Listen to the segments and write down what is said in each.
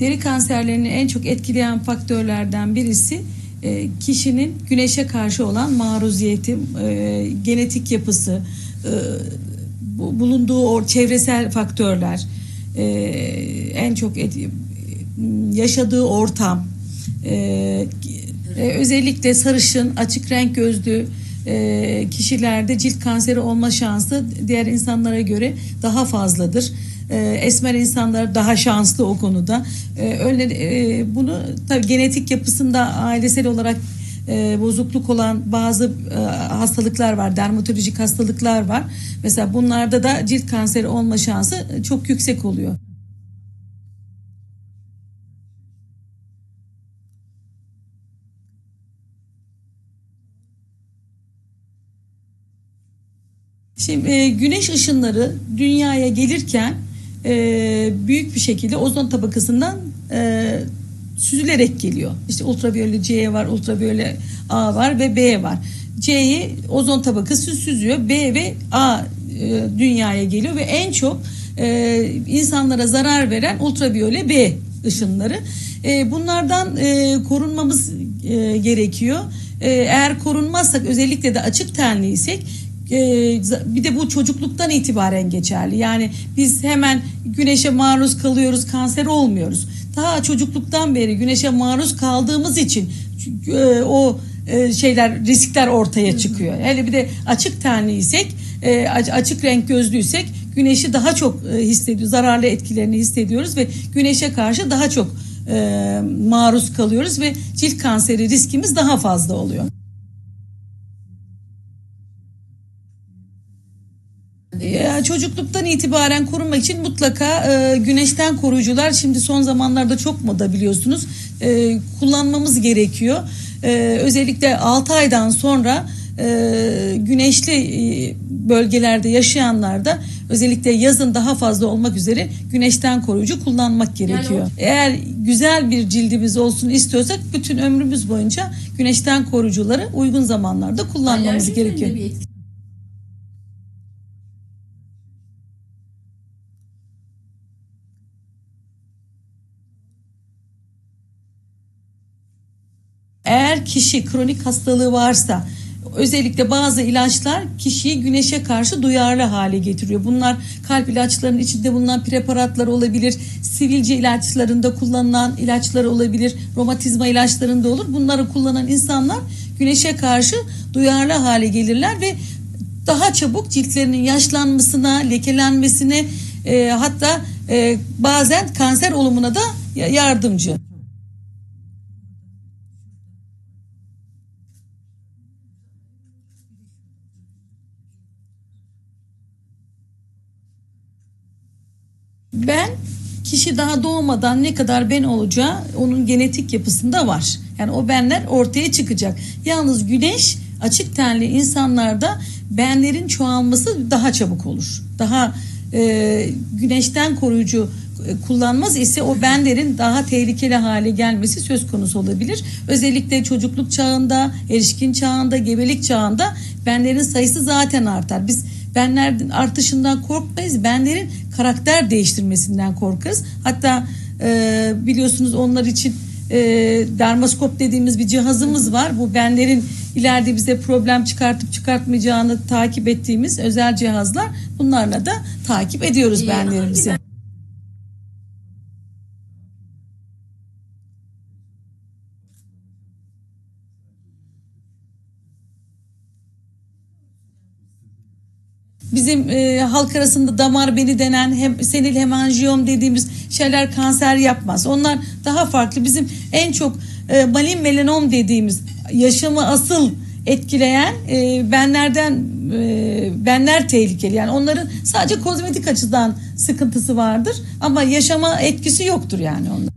Deri kanserlerini en çok etkileyen faktörlerden birisi e, kişinin güneşe karşı olan maruziyeti, e, genetik yapısı, e, bu- bulunduğu or, çevresel faktörler, e, en çok et- yaşadığı ortam, e, e, özellikle sarışın, açık renk gözlü e, kişilerde cilt kanseri olma şansı diğer insanlara göre daha fazladır. E, esmer insanlar daha şanslı o konuda. E, öyle e, bunu tabii genetik yapısında ailesel olarak e, bozukluk olan bazı e, hastalıklar var, dermatolojik hastalıklar var. Mesela bunlarda da cilt kanseri olma şansı çok yüksek oluyor. Şimdi e, güneş ışınları dünyaya gelirken e, büyük bir şekilde ozon tabakasından e, süzülerek geliyor. İşte ultraviyole C var, ultraviyole A var ve B var. C'yi ozon tabakası süzüyor. B ve A e, dünyaya geliyor ve en çok e, insanlara zarar veren ultraviyole B ışınları. E, bunlardan e, korunmamız e, gerekiyor. E, eğer korunmazsak özellikle de açık tenliysek bir de bu çocukluktan itibaren geçerli. Yani biz hemen güneşe maruz kalıyoruz, kanser olmuyoruz. Daha çocukluktan beri güneşe maruz kaldığımız için e, o e, şeyler riskler ortaya çıkıyor. Hele bir de açık tenliysek, e, açık renk gözlüysek güneşi daha çok e, hissediyoruz, zararlı etkilerini hissediyoruz ve güneşe karşı daha çok e, maruz kalıyoruz ve cilt kanseri riskimiz daha fazla oluyor. Çocukluktan itibaren korunmak için mutlaka e, güneşten koruyucular şimdi son zamanlarda çok moda biliyorsunuz e, kullanmamız gerekiyor. E, özellikle 6 aydan sonra e, güneşli e, bölgelerde yaşayanlarda özellikle yazın daha fazla olmak üzere güneşten koruyucu kullanmak gerekiyor. o- Eğer güzel bir cildimiz olsun istiyorsak bütün ömrümüz boyunca güneşten koruyucuları uygun zamanlarda kullanmamız Alerjinin de gerekiyor. Kişi kronik hastalığı varsa özellikle bazı ilaçlar kişiyi güneşe karşı duyarlı hale getiriyor. Bunlar kalp ilaçlarının içinde bulunan preparatlar olabilir, sivilce ilaçlarında kullanılan ilaçlar olabilir, romatizma ilaçlarında olur. Bunları kullanan insanlar güneşe karşı duyarlı hale gelirler ve daha çabuk ciltlerinin yaşlanmasına, lekelenmesine e, hatta e, bazen kanser olumuna da ya- yardımcı. Ben kişi daha doğmadan ne kadar ben olacağı onun genetik yapısında var. Yani o benler ortaya çıkacak. Yalnız güneş açık tenli insanlarda benlerin çoğalması daha çabuk olur. Daha e, güneşten koruyucu e, kullanmaz ise o benlerin daha tehlikeli hale gelmesi söz konusu olabilir. Özellikle çocukluk çağında, erişkin çağında, gebelik çağında benlerin sayısı zaten artar. Biz benlerin artışından korkmayız. Benlerin karakter değiştirmesinden korkarız. Hatta e, biliyorsunuz onlar için e, dermoskop dediğimiz bir cihazımız var. Bu benlerin ileride bize problem çıkartıp çıkartmayacağını takip ettiğimiz özel cihazlar. Bunlarla da takip ediyoruz benlerimizi. Bizim e, halk arasında damar beni denen hem senil hemanjiyom dediğimiz şeyler kanser yapmaz. Onlar daha farklı. Bizim en çok e, malin melanom dediğimiz yaşamı asıl etkileyen e, benlerden e, benler tehlikeli. Yani onların sadece kozmetik açıdan sıkıntısı vardır ama yaşama etkisi yoktur yani onlar.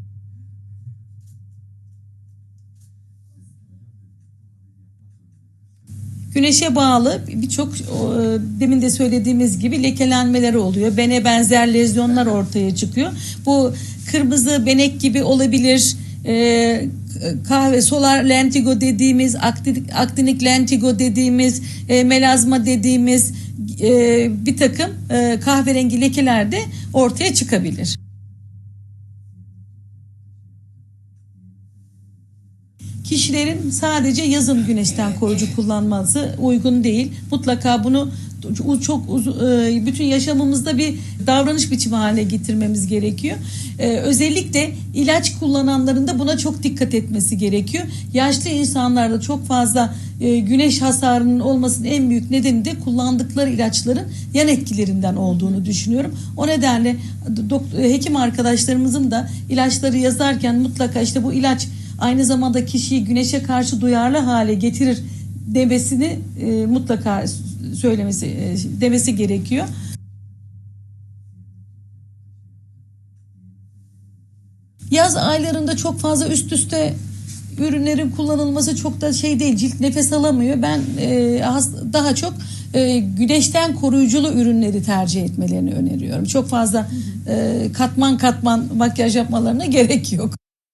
Güneşe bağlı birçok o, demin de söylediğimiz gibi lekelenmeler oluyor. Bene benzer lezyonlar ortaya çıkıyor. Bu kırmızı benek gibi olabilir. Ee, kahve solar lentigo dediğimiz aktinik, aktinik lentigo dediğimiz e, melazma dediğimiz e, bir takım e, kahverengi lekeler de ortaya çıkabilir. Kişilerin sadece yazın güneşten koruyucu kullanması uygun değil. Mutlaka bunu çok uzun, e, bütün yaşamımızda bir davranış biçimi haline getirmemiz gerekiyor. E, Özellikle ilaç kullananların da buna çok dikkat etmesi gerekiyor. Yaşlı insanlarda çok fazla e, güneş hasarının olmasının en büyük nedeni de kullandıkları ilaçların yan etkilerinden olduğunu düşünüyorum. O nedenle hekim arkadaşlarımızın da ilaçları yazarken mutlaka işte bu ilaç aynı zamanda kişiyi güneşe karşı duyarlı hale getirir demesini e, mutlaka söylemesi e, demesi gerekiyor. Yaz aylarında çok fazla üst üste ürünlerin kullanılması çok da şey değil. Cilt nefes alamıyor. Ben e, daha çok e, güneşten koruyuculu ürünleri tercih etmelerini öneriyorum. Çok fazla e, katman katman makyaj yapmalarına gerek yok.